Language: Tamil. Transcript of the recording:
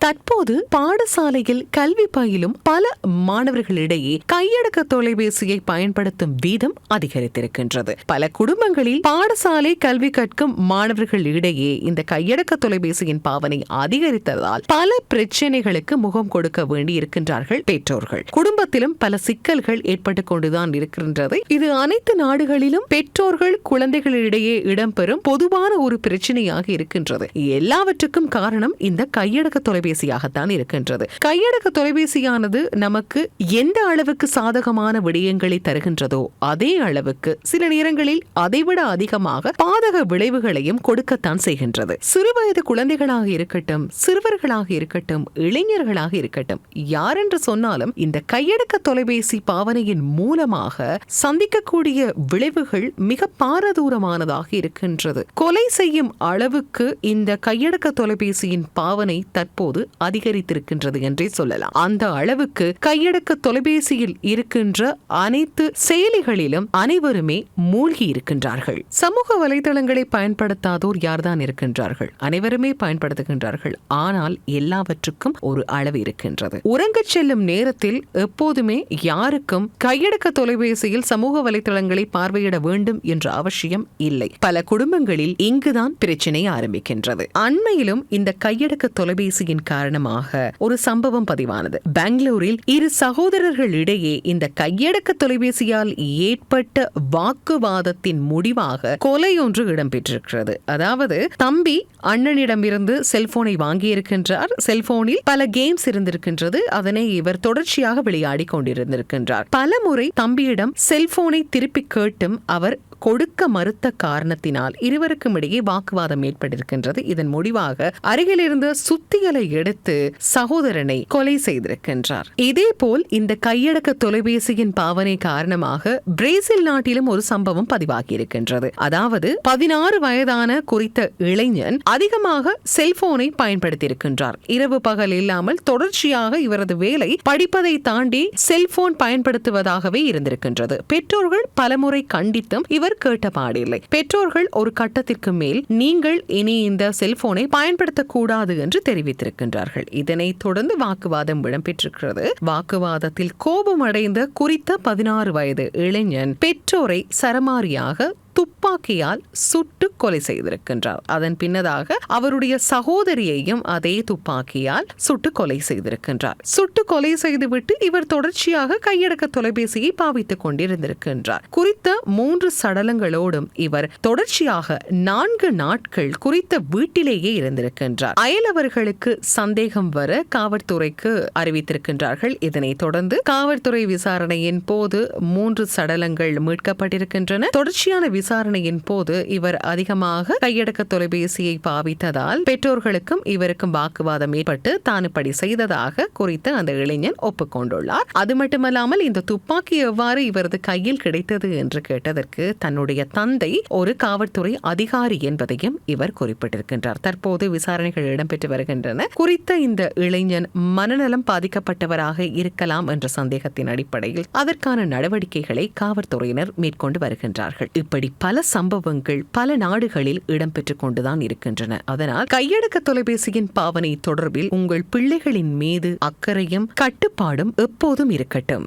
தற்போது பாடசாலையில் கல்வி பயிலும் பல மாணவர்களிடையே கையடக்க தொலைபேசியை பயன்படுத்தும் வீதம் அதிகரித்திருக்கின்றது. பல குடும்பங்களில் பாடசாலை கல்வி கற்கும் மாணவர்களிடையே இந்த கையடக்க தொலைபேசியின் பாவனை அதிகரித்ததால் பல பிரச்சனைகளுக்கு முகம் கொடுக்க வேண்டி இருக்கின்றார்கள் பெற்றோர்கள். குடும்பத்திலும் பல சிக்கல்கள் ஏற்பட்டுக் கொண்டுதான் இருக்கின்றது. இது அனைத்து நாடுகளிலும் பெற்றோர்கள் குழந்தைகளிடையே இடம்பெறும் பொதுவான ஒரு பிரச்சனையாக இருக்கின்றது. எல்லாவற்றுக்கும் காரணம் இந்த கையடக்க தொலைபேசியாகத்தான் இருக்கின்றது. கையடக்க தொலைபேசியானது நமக்கு எந்த அளவுக்கு சாதகமான விடயங்களை தருகின்றதோ அதே அளவுக்கு சில நேரங்களில் அதைவிட அதிகமாக பாதக விளைவுகளையும் கொடுக்கத்தான் செய்கின்றது. சிறுவயது குழந்தைகளாக இருக்கட்டும் சிறுவர்களாக இருக்கட்டும் இளைஞர்களாக இருக்கட்டும் யாரென்று சொன்னாலும் இந்த கையடக்க தொலைபேசி பாவனையின் மூலமாக சந்திக்கக்கூடிய விளைவுகள் மிக பாரதூரமானதாக இருக்கின்றது. கொலை செய்யும் அளவுக்கு இந்த கையடக்க தொலைபேசியின் பாவனை தற்போது அதிகரித்திருக்கின்றது என்றே சொல்லலாம். அந்த அளவுக்கு கையடக்க தொலைபேசியில் இருக்கின்ற அனைத்து செயலிகளிலும் அனைவருமே மூழ்கி இருக்கின்றார்கள். சமூக வலைதளங்களை பயன்படுத்தாதோர் யார்தான் இருக்கின்றார்கள்? அனைவருமே பயன்படுத்துகின்றார்கள். ஆனால் எல்லாவற்றுக்கும் ஒரு அளவு இருக்கின்றது. உறங்கச் செல்லும் நேரத்தில் எப்போதுமே யாருக்கும் கையடக்க தொலைபேசியில் சமூக வலைதளங்களை பார்வையிட வேண்டும் என்ற அவசியம் இல்லை. பல குடும்பங்களில் இங்குதான் பிரச்சனை ஆரம்பிக்கின்றது. அண்மையிலும் இந்த கையடக்க தொலைபேசியின் காரணமாக ஒரு சம்பவம் பதிவானது. பெங்களூரில் இரு சகோதரர்கள் இடையே இந்த கையடக்க தொலைபேசியால் ஏற்பட்ட வாக்குவாதத்தின் முடிவாக கொலை ஒன்று இடம்பெற்றிருக்கிறது. அதாவது தம்பி அண்ணனிடமிருந்து செல்போனை வாங்கியிருக்கின்றார். செல்போனில் பல கேம்ஸ் இருந்திருக்கின்றது. அதனை இவர் தொடர்ச்சியாக விளையாடி கொண்டிருந்திருக்கின்றார். பல முறை தம்பியிடம் செல்போனை திருப்பி கேட்டும் அவர் கொடுக்க மறுத்த காரணத்தினால் இருவருக்கும் இடையே வாக்குவாதம் ஏற்பட்டிருக்கின்றது. இதன் முடிவாக அருகிலிருந்த சுத்திகளை எடுத்து சகோதரனை கொலை செய்திருக்கின்றார். இதேபோல் இந்த கையடக்க தொலைபேசியின் பாவனை காரணமாக பிரேசில் நாட்டிலும் ஒரு சம்பவம் பதிவாகி இருக்கின்றது அதாவது பதினாறு வயதான குறித்த இளைஞன் அதிகமாக செல்போனை பயன்படுத்தியிருக்கின்றார். இரவு பகல் இல்லாமல் தொடர்ச்சியாக இவரது வேலை படிப்பதை தாண்டி செல்போன் பயன்படுத்துவதாகவே இருந்திருக்கின்றது. பெற்றோர்கள் பலமுறை கண்டித்தும் இவர் கேட்ட பாடில்லை. பெற்றோர்கள் ஒரு கட்டத்திற்கு மேல் நீங்கள் இனி இந்த செல்போனை பயன்படுத்தக்கூடாது என்று தெரிவித்திருக்கின்றார்கள். இதனைத் தொடர்ந்து வாக்குவாதம் இடம்பெற்றிருக்கிறது. வாக்குவாதத்தில் கோபமடைந்த குறித்த பதினாறு வயது இளைஞன் பெற்றோரை சரமாரியாக துப்பாக்கியால் சுட்டு கொலை செய்திருக்கின்றார். அதன் பின்னதாக அவருடைய சகோதரியையும் அதே துப்பாக்கியால் சுட்டு கொலை செய்திருக்கின்றார். சுட்டு கொலை செய்துவிட்டு இவர் தொடர்ச்சியாக கையடக்க தொலைபேசியை பாவித்துக் கொண்டிருந்திருக்கின்றார். குறித்த மூன்று சடலங்களோடும் இவர் தொடர்ச்சியாக நான்கு நாட்கள் குறித்த வீட்டிலேயே இருந்திருக்கின்றார். அயலவர்களுக்கு சந்தேகம் வர காவல்துறைக்கு அறிவித்திருக்கின்றார்கள். இதனைத் தொடர்ந்து காவல்துறை விசாரணையின் போது மூன்று சடலங்கள் மீட்கப்பட்டிருக்கின்றன. தொடர்ச்சியான விசாரணை விசாரணையின் போது இவர் அதிகமாக கையடக்க தொலைபேசியை பாவித்ததால் பெற்றோர்களுக்கும் இவருக்கும் வாக்குவாதம் ஏற்பட்டு தான் இப்படி செய்ததாக குறித்து அந்த இளைஞன் ஒப்புக்கொண்டுள்ளார். அது மட்டுமல்லாமல் இந்த துப்பாக்கி எவ்வாறு இவரது கையில் கிடைத்தது என்று கேட்டதற்கு தன்னுடைய தந்தை ஒரு காவல்துறை அதிகாரி என்பதையும் இவர் குறிப்பிட்டிருக்கின்றார். தற்போது விசாரணைகள் இடம்பெற்று வருகின்றன. குறித்த இந்த இளைஞன் மனநலம் பாதிக்கப்பட்டவராக இருக்கலாம் என்ற சந்தேகத்தின் அடிப்படையில் அதற்கான நடவடிக்கைகளை காவல்துறையினர் மேற்கொண்டு வருகின்றார்கள். இப்படி பல சம்பவங்கள் பல நாடுகளில் இடம்பெற்றுக் கொண்டுதான் இருக்கின்றன. அதனால் கையடக்க தொலைபேசியின் பாவனை தொடர்பில் உங்கள் பிள்ளைகளின் மீது அக்கறையும் கட்டுப்பாடும் எப்போதும் இருக்கட்டும்.